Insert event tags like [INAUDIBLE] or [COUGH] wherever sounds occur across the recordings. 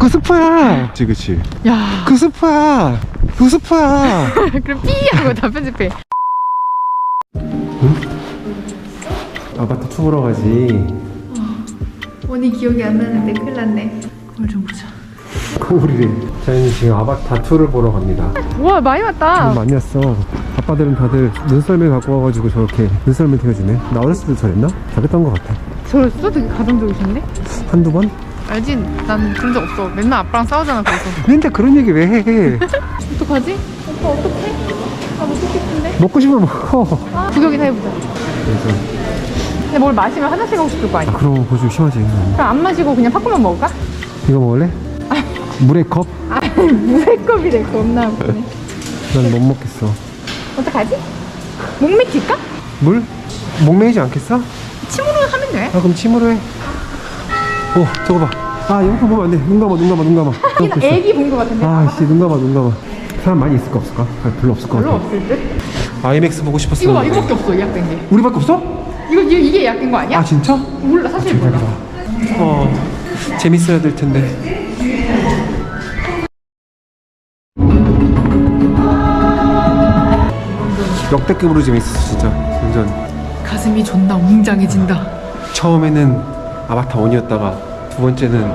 그 스프야. 그치 그치. 야. 그 스프야. 그 스프야. [LAUGHS] 그럼 삐 하고 다 편집해. 아파트 투 보러 가지. 원이 기억이 안 나는데 큰일 났네. 거울 좀 보자. 거울이래. 저희는 지금 아바타 2를 보러 갑니다. 우와 많이 왔다. 돈 많이 왔어. 아빠들은 다들 눈썰매 갖고 와가지고 저렇게 눈썰매 태워주네. 나 어렸을 때도 저랬나? 잘했던 것 같아. 저랬어? 되게 가정적이신데? 한두 번? 알지? 난 그런 적 없어 맨날 아빠랑 싸우잖아 그래서 [LAUGHS] 근데 그런 얘기 왜 해? 어떡하지? 오빠 어떡해? 나 먹고 싶은데? 먹고 싶으면 먹어 아, 구경이나 해보자 그래서 근데 뭘 마시면 화장실 가고 싶을 거 아니야 아 그럼 그거 좀 심하지 그럼 안 마시고 그냥 팝콘만 먹을까? 이거 먹을래? 물에 컵? 아 무쇠컵이래 겁나 웃기네 난 못 먹겠어 어떡하지? 목 맥힐까? 물? 목매이지 않겠어? 침으로 하면 돼 아 그럼 침으로 해. 오 저거 봐. 아 영상 보면 안 돼. 눈 감아 눈 감아 눈 감아. [LAUGHS] 있어. 애기 본 거 같은데 아씨 눈 감아 눈 감아. 사람 많이 있을까 없을까? 아, 별로 없을 것 별로 같아. 없을 듯? 아이맥스 보고 싶었어. 이거 봐 이거밖에 없어 예약된 게 우리밖에 없어? 이거 이게, 이게 예약된 거 아니야? 아 진짜? 몰라 사실 몰라 어 재밌어야 될 텐데. 역대급으로 재밌었어 진짜 완전 가슴이 존나 웅장해진다 처음에는 아바타 1이었다가 두 번째는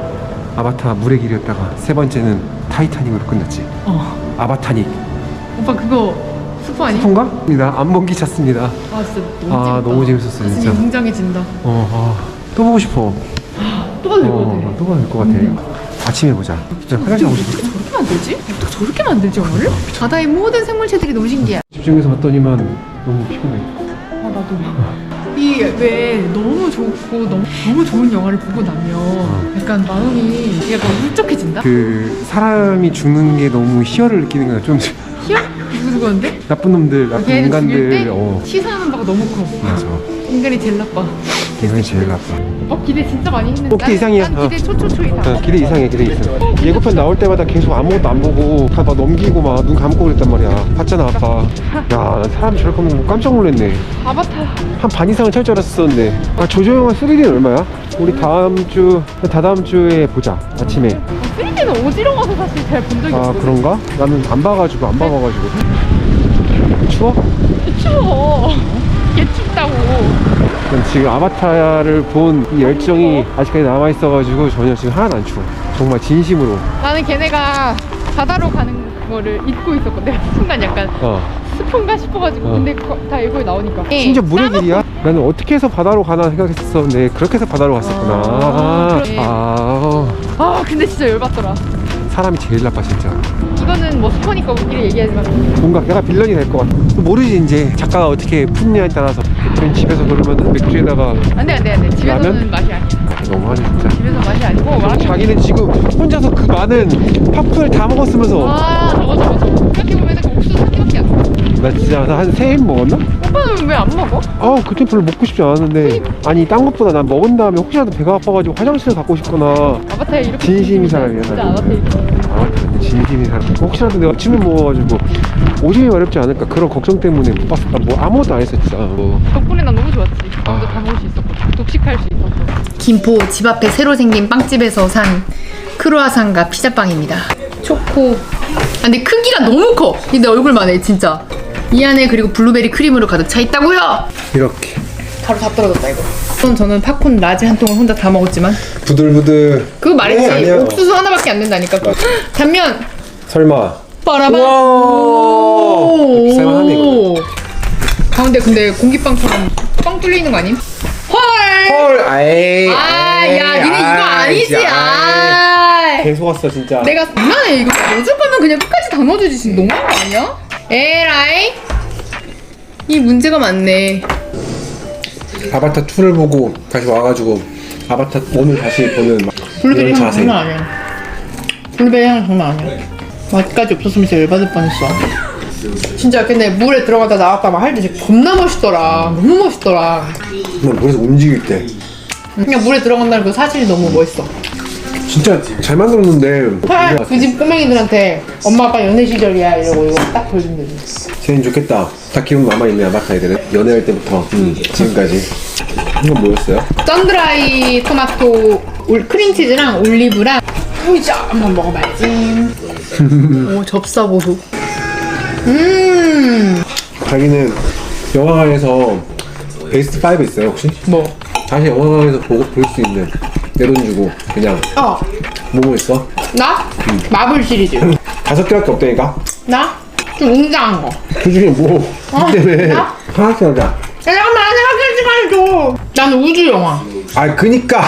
아바타 물의 길이었다가 세 번째는 타이타닉으로 끝났지 어 아바타닉 오빠 그거 스프 아니? 통가? 나안 먹기 찼습니다. 아 진짜 너무 아, 재밌다. 너무 재밌었어, 가슴이 진짜. 웅장해진다 어, 아, 또 보고 싶어. 또 봐도 될것 어, 같아 또 봐도 될것 같아. 아침에 보자. 진짜 화장실 가고 싶어. 어떻게 저렇게 만들지? 어떻게 저렇게 만들지 오늘? 바다의 모든 생물체들이 너무 신기해 집중해서 봤더니만 너무 피곤해. 아 나도 이 왜 너무 좋고 너무, 너무 좋은 영화를 보고 나면 약간 마음이 약간 울적해진다? 그 사람이 죽는 게 너무 희열을 느끼는 거야. 좀 희열? 누구 죽었는데? 나쁜 놈들, 나쁜 걔는 죽일 때 인간들. 어, 시사하는 바가 너무 커 맞아. 인간이 제일 나빠 이건 제일 나빠. 어 기대 진짜 많이 했는데 어, 기대 이상이야. 난 기대 어. 초초초 이상 어, 기대 이상해, 기대 이상. 예고편 나올 때마다 계속 아무것도 안 보고 다 막 넘기고 막 눈 감고 그랬단 말이야. 봤잖아, 아빠. 야, 사람 저렇게 보면 깜짝 놀랐네. 아바타 한 반 이상은 찰줄 알았었는데 아 조조영화 3D는 얼마야? 우리 다음 주 다다음 주에 보자 아침에 3D는 어지러워서 사실 잘 본 적이 아 없어 그런가? 나는 안 봐가지고 안 봐봐가지고 추워? 추워 개 춥다고 난 지금 아바타를 본 이 열정이 아직까지 남아있어가지고 전혀 지금 하나도 안 추워 정말 진심으로. 나는 걔네가 바다로 가는 거를 잊고 있었거든. 내가 [LAUGHS] 순간 약간 어. 스폰가 싶어가지고. 어. 근데 거- 다 일본에 나오니까. 심지어 물의 길이야? 나는 어떻게 해서 바다로 가나 생각했었는데 그렇게 해서 바다로 갔었구나. 아, 그래. 아. 아 근데 진짜 열받더라. 사람이 제일 나빠 진짜 이거는 뭐 스포니까 우리끼리 얘기하지만 뭔가 내가 빌런이 될 것 같아. 모르지 이제 작가가 어떻게 푸느냐에 따라서. 우린 집에서 그러면 맥주에다가 안돼 안돼 안돼 집에서는 라면? 맛이 아니야 너무하네 진짜. 집에서 맛이 아니고 라면 자기는 지금 혼자서 그 많은 팝콘을 다 먹었으면서 아 저거 저거 저거 생각해보면 그 옥수수 한 개밖에 안 돼. 나 진짜 한 세 입 먹었나? 오빠는 왜 안 먹어? 아 그때 별로 먹고 싶지 않았는데 아니 딴 것보다 난 먹은 다음에 혹시라도 배가 아파가지고 화장실을 가고 싶거나 아바타에 이렇게 진심인 사람이야, 진짜 나는. 아바타에 이렇게 아 진심인 사람 혹시라도 내가 침을 먹어가지고 오줌이 마렵지 않을까 그런 걱정 때문에 못 봤어 나뭐 아무것도 안 했어 진짜 뭐. 덕분에 난 너무 좋았지 아. 다 먹을 수 있었고 독식할 수 있었어 김포 집 앞에 새로 생긴 빵집에서 산 크루아상과 피자빵입니다. 초코. 아, 근데 크기가 너무 커. 내 얼굴만 해, 진짜. 이 안에 그리고 블루베리 크림으로 가득 차 있다고요. 이렇게 바로 다 떨어졌다 이거. 우선 저는 팝콘 라지 한 통을 혼자 다 먹었지만 부들부들 그거 말했지. 네, 아니야. 옥수수 하나밖에 안 된다니까. 단면 설마. 우와. 이거. 가운데 근데 공기빵처럼 빵 뚫려 있는 거 아님? 헐. 헐 아이 아, 야, 니네 이거 아니지. 아. 계속 왔어 진짜 내가 장난해 이거 요즘 거면 그냥 끝까지 다 넣어주지 지금 너무한 거 아니야? 에라이 이 문제가 많네 아바타 2를 보고 다시 와가지고 아바타 1을 다시 보는 막 이런 향 자세. 장난 아니야. 블루베리 향 장난 아니야. 맛까지 없었으면 진짜 열받을 뻔했어. 진짜 근데 물에 들어가다 나왔다 막 할 때 진짜 겁나 멋있더라. 너무 멋있더라. 그냥 물에서 움직일 때. 그냥 물에 들어간다는 그 사실이 너무 멋있어 진짜 잘 만들었는데 그집 꼬맹이들한테 엄마 아빠 연애 시절이야 이러고 이거 딱 보여주면 되지 쟤는 좋겠다 다 기억 남아있네 아바타 애들은 연애할 때부터 음, 지금까지 이건 뭐였어요? 썬드라이 토마토 올- 크림치즈랑 올리브랑 자 한번 먹어봐야지. [LAUGHS] 오 접사보수. 음. 자기는 영화관에서 베스트 5 있어요 혹시? 뭐? 다시 영화관에서 보고 볼 수 있는 내돈 주고 그냥 어. 뭐뭐 있어? 나? 마블 시리즈. 다섯 개밖에 없다니까? 나? 좀 웅장한 거. 그 중에 뭐? 어? 이 때문에 나? 하나씩 하자 잠깐만 시간을 줘. 나는 우주 영화. 아 그니까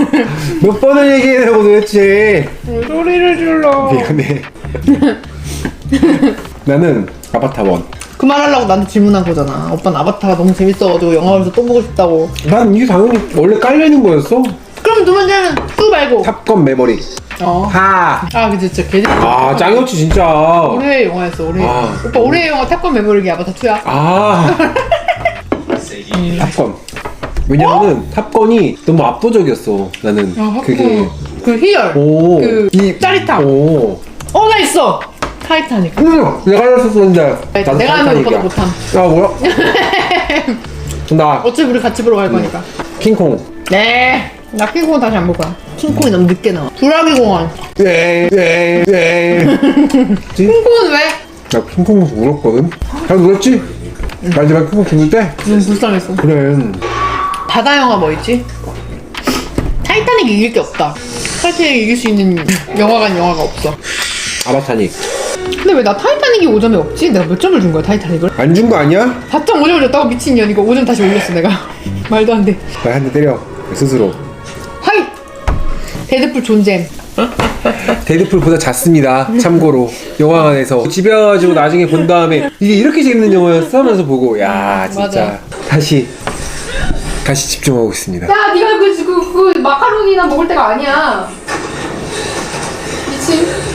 [LAUGHS] 몇 번을 얘기해라고 도대체 소리를 질러. 미안해 [LAUGHS] 나는 아바타 원. 그만하려고 나한테 질문한 거잖아. 오빠는 아바타가 너무 재밌어가지고 영화관에서 또 보고 싶다고. 난 이게 당연히 원래 깔려있는 거였어 그럼 두 번째는 또 말고. 탑건 매버릭 어. 하! 아, 그치, 진짜 개재. 아 짱이었지 진짜 올해의 영화였어, 올해. 아. 오빠 올해의 영화 탑건 매버릭이 아바타 2야. 아 탑건 왜냐면은 탑건이 너무 압도적이었어 나는 아, 그게 그 희열. 오, 그 이- 짜릿함. 오. 어, 나 있어. 타이타닉. 응, 내가 했었는데 나도 내가 하면 타이타닉이야. 못함. 야 뭐야? [LAUGHS] 나 어차피 우리 같이 보러 갈 거니까. 킹콩 네. 나 킹콩은 다시 안 볼 거야. 킹콩이 너무 늦게 나와. 두라기 공원. 네네네 킹콩은 왜? 나 킹콩 울었거든 잘 울었지? 마지막 킹콩 죽을 때? 너무 불쌍했어. 그래 바다 영화 뭐 있지? 타이타닉 이길 게 없다. 타이타닉 이길 수 있는 영화관 영화가 없어. 아바타닉 근데 왜 나 타이타닉이 5점이 없지? 내가 몇 점을 준 거야 타이타닉을? 안 준 거 아니야? 4.5점을 줬다고 미친년 이거 5점 다시 올렸어 내가 [LAUGHS] 말도 안 돼 나 한 대 때려 스스로! 데드풀 존잼. 데드풀보다 작습니다. 참고로 영화관에서 집에 와가지고 나중에 본 다음에 이게 이렇게 재밌는 영화였어 하면서 보고 야 진짜 맞아요. 다시 다시 집중하고 있습니다. 야, 네가 그, 그, 그 마카로니나 먹을 때가 아니야. 미친.